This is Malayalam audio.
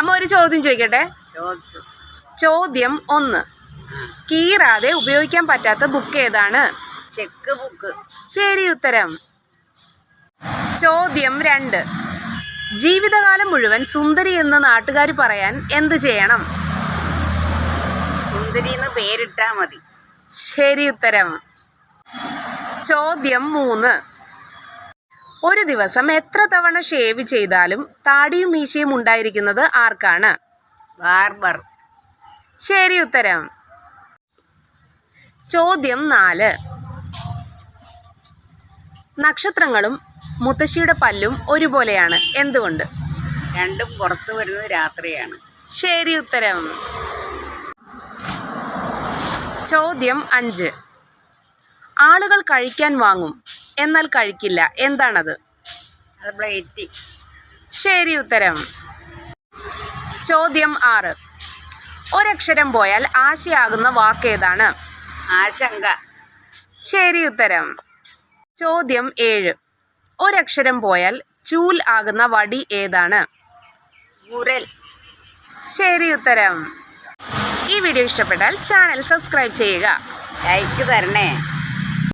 അമ്മ ഒരു ചോദ്യം ചോദിക്കട്ടെ? ചോദ്യം ഒന്ന്. കീറാതെ ഉപയോഗിക്കാൻ പറ്റാത്ത ബുക്ക് ഏതാണ്? ചെക്ക് ബുക്ക് ശരി ഉത്തരം. ചോദ്യം രണ്ട്. ജീവിതകാലം മുഴുവൻ സുന്ദരി എന്ന് നാട്ടുകാർ പറയാൻ എന്ത് ചെയ്യണം? സുന്ദരി എന്ന് പേരിട്ടാ മതി. ശരി ഉത്തരം. ചോദ്യം മൂന്ന്. ഒരു ദിവസം എത്ര തവണ ഷേവ് ചെയ്താലും താടിയും മീശയും ഉണ്ടായിരിക്കുന്നത് ആർക്കാണ്? ബാർബർ. ശരി ഉത്തരം. ചോദ്യം നാല്. നക്ഷത്രങ്ങളും മുത്തശ്ശിയുടെ പല്ലും ഒരുപോലെയാണ്. എന്തുകൊണ്ട്? രണ്ടും പുറത്തു വരുന്നത് രാത്രിയാണ്. ശരി ഉത്തരം. ചോദ്യം അഞ്ച്. ആളുകൾ കഴിക്കാൻ വാങ്ങും. എന്നാൽ കഴിക്കില്ല. എന്താണത്? ശരി ഉത്തരം. ചോദ്യം ആറ്. ഒരക്ഷരം പോയാൽ ആശയാകുന്ന വാക്ക് ഏതാണ് ആശങ്ക. ശരി ഉത്തരം. ചോദ്യം ഏഴ്. ഒരക്ഷരം പോയാൽ ചൂൽ ആകുന്ന വടി ഏതാണ്? ഉരൽ ശരി ഉത്തരം. ഈ വീഡിയോ ഇഷ്ടപ്പെട്ടാൽ ചാനൽ സബ്സ്ക്രൈബ് ചെയ്യുക. ലൈക്ക് തരണേ.